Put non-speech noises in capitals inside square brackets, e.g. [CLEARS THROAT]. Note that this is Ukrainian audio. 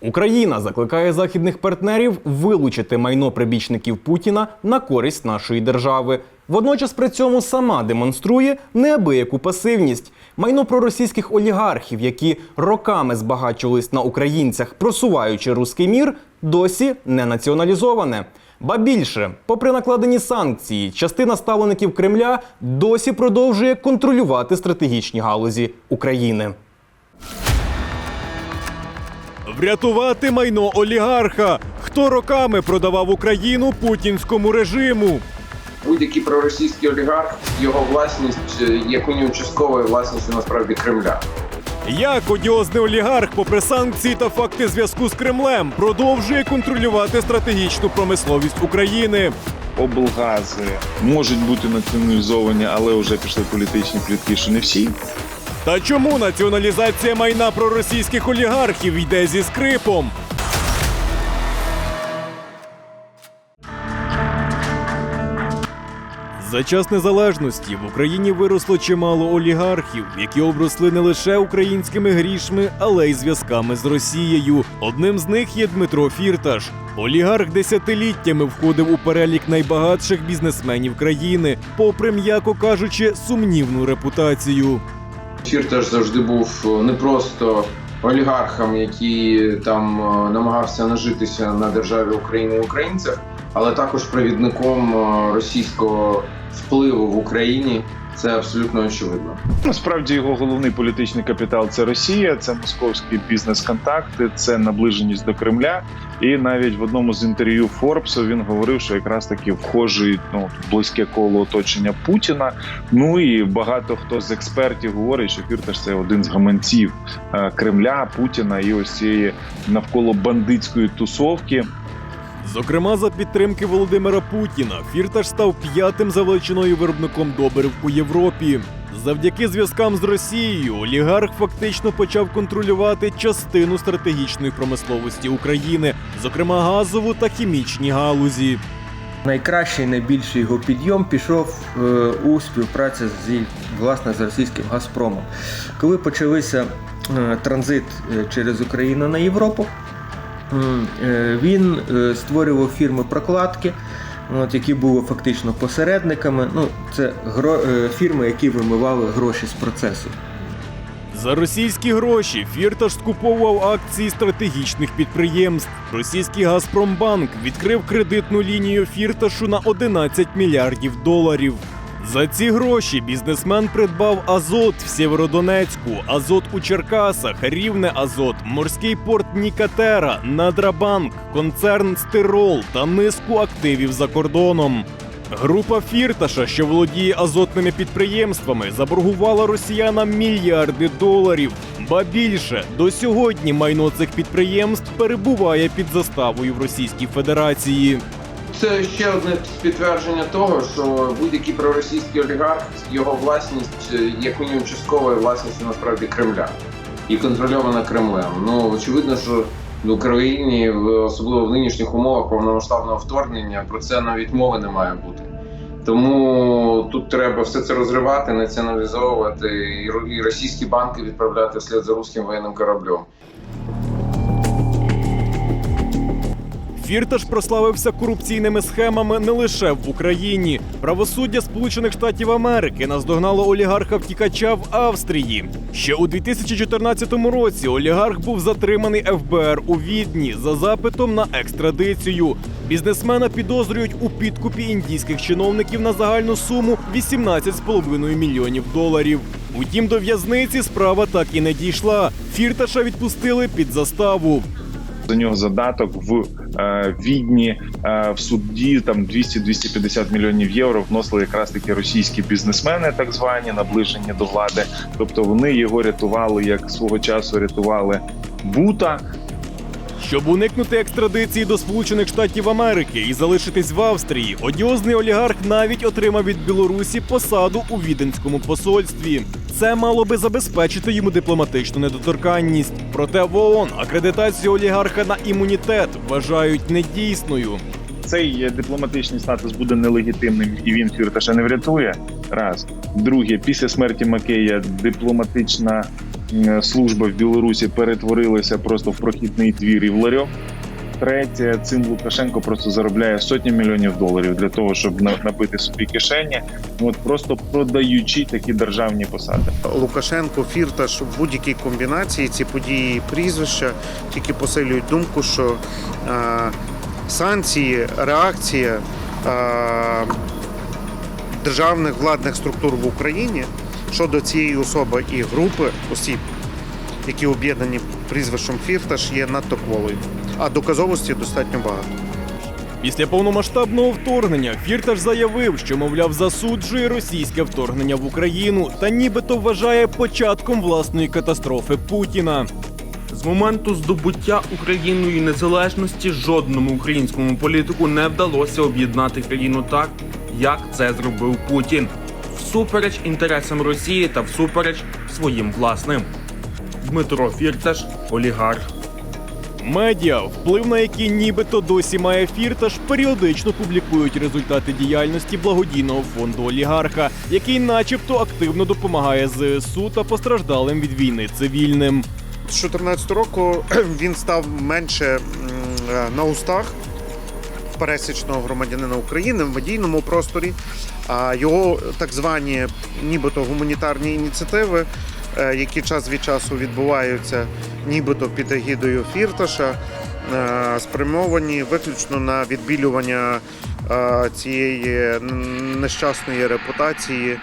Україна закликає західних партнерів вилучити майно прибічників Путіна на користь нашої держави. Водночас при цьому сама демонструє неабияку пасивність. Майно проросійських олігархів, які роками збагачувались на українцях, просуваючи руський мір, досі не націоналізоване. Ба більше, попри накладені санкції, частина ставлеників Кремля досі продовжує контролювати стратегічні галузі України. Врятувати майно олігарха. Хто роками продавав Україну путінському режиму? Будь-який проросійський олігарх, його власність е, є кон'юнчасковою власністю насправді Кремля. Як одіозний олігарх, попри санкції та факти зв'язку з Кремлем, продовжує контролювати стратегічну промисловість України. облгази можуть бути націоналізовані, але вже пішли політичні плітки, що не всі. Та чому націоналізація майна проросійських олігархів йде зі скрипом? За час незалежності в Україні виросло чимало олігархів, які обросли не лише українськими грішми, але й зв'язками з Росією. Одним з них є Дмитро Фірташ. Олігарх десятиліттями входив у перелік найбагатших бізнесменів країни, попри, м'яко кажучи, сумнівну репутацію. Фірташ завжди був е, не просто олігархом, який там е, намагався нажитися на державі України і українцях, але також провідником е, російського впливу в Україні. Це абсолютно очевидно. Насправді його головний політичний капітал це Росія, це московські бізнес-контакти, це наближеність до Кремля. І навіть в одному з інтерв'ю Форбсу він говорив, що якраз таки вхожий ну близьке коло оточення Путіна. Ну і багато хто з експертів говорить, що Фірташ це один з гаманців е, Кремля, Путіна і ось цієї навколо бандитської тусовки. Зокрема, за підтримки Володимира Путіна, Фірташ став п'ятим за величиною виробником добрив у Європі. Завдяки зв'язкам з Росією олігарх фактично почав контролювати частину стратегічної промисловості України, зокрема газову та хімічні галузі. Найкращий, найбільший його підйом пішов е, у співпраці з власне з російським Газпромом. Коли почалися е, транзит е, через Україну на Європу, він е, створював фірми прокладки. От, які були фактично посередниками. Ну, це е, фірми, які вимивали гроші з процесу. За російські гроші Фірташ скуповував акції стратегічних підприємств. Російський Газпромбанк відкрив кредитну лінію Фірташу на 11 мільярдів доларів. За ці гроші бізнесмен придбав Азот в Сєвєродонецьку, Азот у Черкасах, Рівне Азот, морський порт Нікатера, Надрабанк, концерн Стирол та низку активів за кордоном. Група Фірташа, що володіє азотними підприємствами, заборгувала росіянам мільярди доларів. Ба більше до сьогодні майно цих підприємств перебуває під заставою в Російській Федерації. Це ще одне підтвердження того, що будь-який проросійський олігарх, його власність е, є кон'юнчасковою власністю насправді Кремля і контрольована Кремлем. Ну очевидно, що в Україні, особливо в нинішніх умовах повномасштабного вторгнення, про це навіть мови не має бути. Тому тут треба все це розривати, націоналізовувати і російські банки відправляти вслід за руським воєнним кораблем. Фірташ прославився корупційними схемами не лише в Україні. Правосуддя Сполучених Штатів Америки наздогнало олігарха втікача в Австрії. Ще у 2014 році олігарх був затриманий ФБР у Відні за запитом на екстрадицію. Бізнесмена підозрюють у підкупі індійських чиновників на загальну суму 18,5 мільйонів доларів. Утім, до в'язниці справа так і не дійшла. Фірташа відпустили під заставу. За нього задаток в е, відні е, в суді там 200-250 мільйонів євро вносили якраз такі російські бізнесмени, так звані наближені до влади. Тобто вони його рятували, як свого часу рятували Бута. Щоб уникнути екстрадиції до Сполучених Штатів Америки і залишитись в Австрії, одіозний олігарх навіть отримав від Білорусі посаду у віденському посольстві. Це мало би забезпечити йому дипломатичну недоторканність. Проте в ООН акредитацію олігарха на імунітет вважають недійсною. Цей дипломатичний статус буде нелегітимним, і він фірташа не врятує. Раз друге, після смерті Макея дипломатична служба в Білорусі перетворилася просто в прохідний двір і в ларьок. Третє, цим Лукашенко просто заробляє сотні мільйонів доларів для того, щоб набити собі кишені, от просто продаючи такі державні посади. Лукашенко, Фірташ в будь-якій комбінації ці події і прізвища тільки посилюють думку, що е, санкції, реакція е, державних владних структур в Україні щодо цієї особи і групи осіб, які об'єднані прізвищем Фірташ, є надто кволою. А доказовості достатньо багато. Після повномасштабного вторгнення Фірташ заявив, що, мовляв, засуджує російське вторгнення в Україну та нібито вважає початком власної катастрофи Путіна. З моменту здобуття Україною незалежності жодному українському політику не вдалося об'єднати країну так, як це зробив Путін, всупереч інтересам Росії та всупереч своїм власним. Дмитро Фірташ, олігарх. Медіа, вплив на які нібито досі має Фірташ, періодично публікують результати діяльності благодійного фонду олігарха, який, начебто, активно допомагає ЗСУ та постраждалим від війни цивільним. З 2014 року [CLEARS THROAT] він став менше е, на устах пересічного громадянина України в медійному просторі. А його так звані нібито гуманітарні ініціативи, які час від часу відбуваються, нібито під егідою Фірташа, е, спрямовані виключно на відбілювання е, цієї нещасної репутації